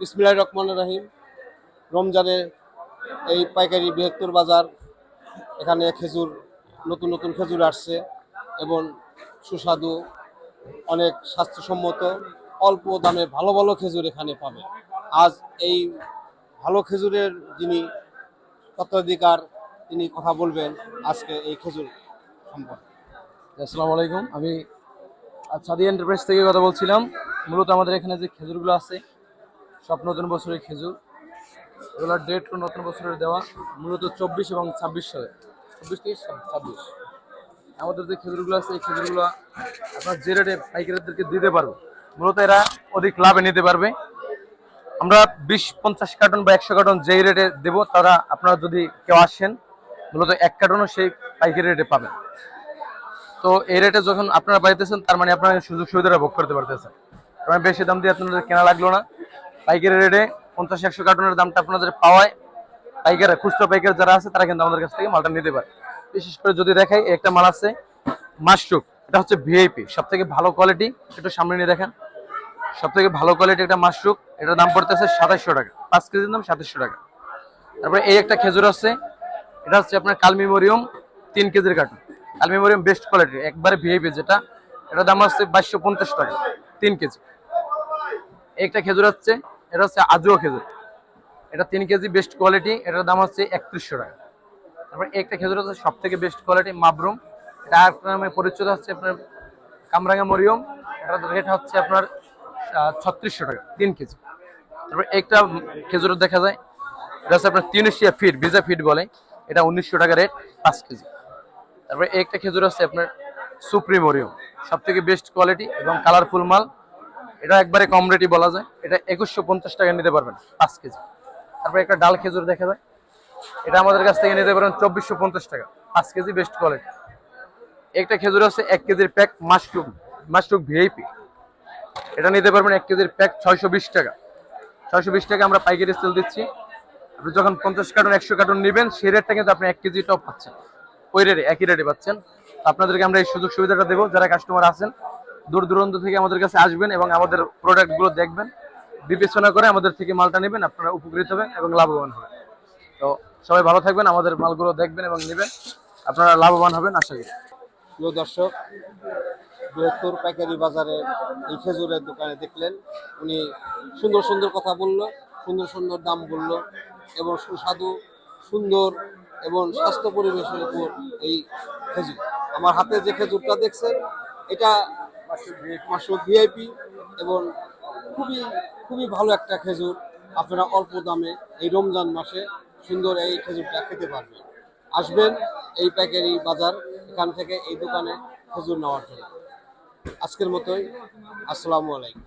বিসমিল্লাহ রহমান রাহিম। রমজানের এই পাইকারি বৃহত্তর বাজার, এখানে খেজুর, নতুন নতুন খেজুর আসছে এবং সুস্বাদু, অনেক স্বাস্থ্যসম্মত, অল্প দামে ভালো ভালো খেজুর এখানে পাবে। আজ এই ভালো খেজুরের যিনি তত্ত্বাধিকার, তিনি কথা বলবেন আজকে এই খেজুর সম্পর্কে। আসসালামু আলাইকুম। আমি সাদি এন্টারপ্রাইজ থেকে কথা বলছিলাম। মূলত আমাদের এখানে যে খেজুরগুলো আছে সব নতুন বছরের খেজুর। এগুলোর ডেট নতুন বছরের দেওয়া, মূলত চব্বিশ এবং ছাব্বিশ সালে। চব্বিশ থেকে ছাব্বিশ। আমাদের যে খেজুরগুলো আছে, এই খেজুরগুলো আপনার যে রেটে পাইকারিদেরকে দিতে পারব, মূলত এরা অধিক লাভে নিতে পারবে। আমরা বিশ, পঞ্চাশ কার্টন বা একশো কার্টন যেই রেটে দেবো, তারা আপনারা যদি কেউ আসেন, মূলত এক কার্টনও সেই পাইকারি রেটে পাবেন। তো এই রেটে যখন আপনারা পাইতেছেন, তার মানে আপনারা সুযোগ সুবিধাটা ভোগ করতে পারতেছেন। মানে বেশি দাম দিয়ে আপনাদের কেনা লাগল না। পাইকারি রেটে পঞ্চাশ, একশো কার্টুনের দামটা আপনাদের পাওয়ায় পাইকার, খুচরো পাইকার যারা আছে, তারা কিন্তু আমাদের কাছ থেকে মালটা নিতে পারে। বিশেষ করে যদি দেখাই, একটা মাল আছে মাশরুক এটা হচ্ছে ভিআইপি সব থেকে ভালো কোয়ালিটি একটু সামনে নিয়ে দেখেন। সব থেকে ভালো কোয়ালিটি একটা মাশরুক এটার দাম পড়তেছে সাতাশশো টাকা। পাঁচ কেজির দাম সাতাশশো টাকা। তারপরে এই একটা খেজুর আছে, এটা হচ্ছে আপনার কালমি মরিয়ম তিন কেজির কার্টুন কালমি মরিয়ম বেস্ট কোয়ালিটি একবারে ভিআইপি যেটা। এটার দাম হচ্ছে বাইশশো পঞ্চাশ টাকা, তিন কেজি। একটা খেজুর হচ্ছে এটা হচ্ছে আজুও খেজুর। এটা তিন কেজি বেস্ট কোয়ালিটি এটার দাম হচ্ছে একত্রিশশো টাকা। তারপর একটা খেজুর হচ্ছে সব থেকে বেস্ট কোয়ালিটি মাবরুম। এটা আর নামে পরিচিত হচ্ছে আপনার কামরাঙ্গা মরিয়ম। এটার রেট হচ্ছে আপনার ছত্রিশশো টাকা, তিন কেজি। তারপর একটা খেজুর দেখা যায়, এটা হচ্ছে আপনার তিনশিয়া ফিট ভিজা ফিট বলে। এটা উনিশশো টাকা রেট পাঁচ কেজি। তারপরে একটা খেজুর আছে আপনার সুপ্রিমোরিয়াম সব থেকে বেস্ট কোয়ালিটি এবং কালারফুল মাল। এটা একবারে কম রেটই বলা যায়। এটা একুশশো পঞ্চাশ টাকা নিতে পারবেন, পাঁচ কেজি। তারপরে একটা ডাল খেজুর দেখা যায়। এটা আমাদের কাছ থেকে নিতে পারেন চব্বিশশো পঞ্চাশ টাকা, পাঁচ কেজি বেস্ট কোয়ালিটি একটা খেজুর আছে এক কেজির প্যাক মাশরুম মাশরুম ভিআইপি এটা নিতে পারবেন এক কেজির প্যাক ছয়শো বিশ টাকা। ছয়শো বিশ টাকা আমরা পাইকারি সেল দিচ্ছি। আপনি যখন পঞ্চাশ কার্টন একশো কার্টন নেবেন, সেই রেটটা কিন্তু আপনি এক কেজি টপ পাচ্ছেন। ওই রেটে একই রেটে পাচ্ছেন। আপনাদেরকে আমরা এই সুযোগ সুবিধাটা দেবো। যারা কাস্টমার আছেন দূর দূরান্ত থেকে আমাদের কাছে আসবেন এবং আমাদের প্রোডাক্টগুলো দেখবেন, বিবেচনা করে আমাদের থেকে মালটা নেবেন, আপনারা উপকৃত হবেন এবং লাভবান হবেন। তো সবাই ভালো থাকবেন, আমাদের মালগুলো দেখবেন এবং নেবেন, আপনারা লাভবান হবেন, আশা করি। প্রিয় দর্শক, বৃহত্তর পাইকারি বাজারে এই খেজুরের দোকানে দেখলেন, উনি সুন্দর সুন্দর কথা বলল, সুন্দর সুন্দর দাম বলল এবং সুস্বাদু, সুন্দর এবং স্বাস্থ্য পরিবেশের উপর এই খেজুর। আমার হাতে যে খেজুরটা দেখছেন, এটা মাসুক ভিআইপি এবং খুবই খুবই ভালো একটা খেজুর। আপনারা অল্প দামে এই রমজান মাসে সুন্দর এই খেজুরটা খেতে পারবেন। আসবেন এই প্যাকেরি বাজার এখান থেকে এই দোকানে খেজুর নেওয়ার জন্য। আজকের মতোই, আসসালামু আলাইকুম।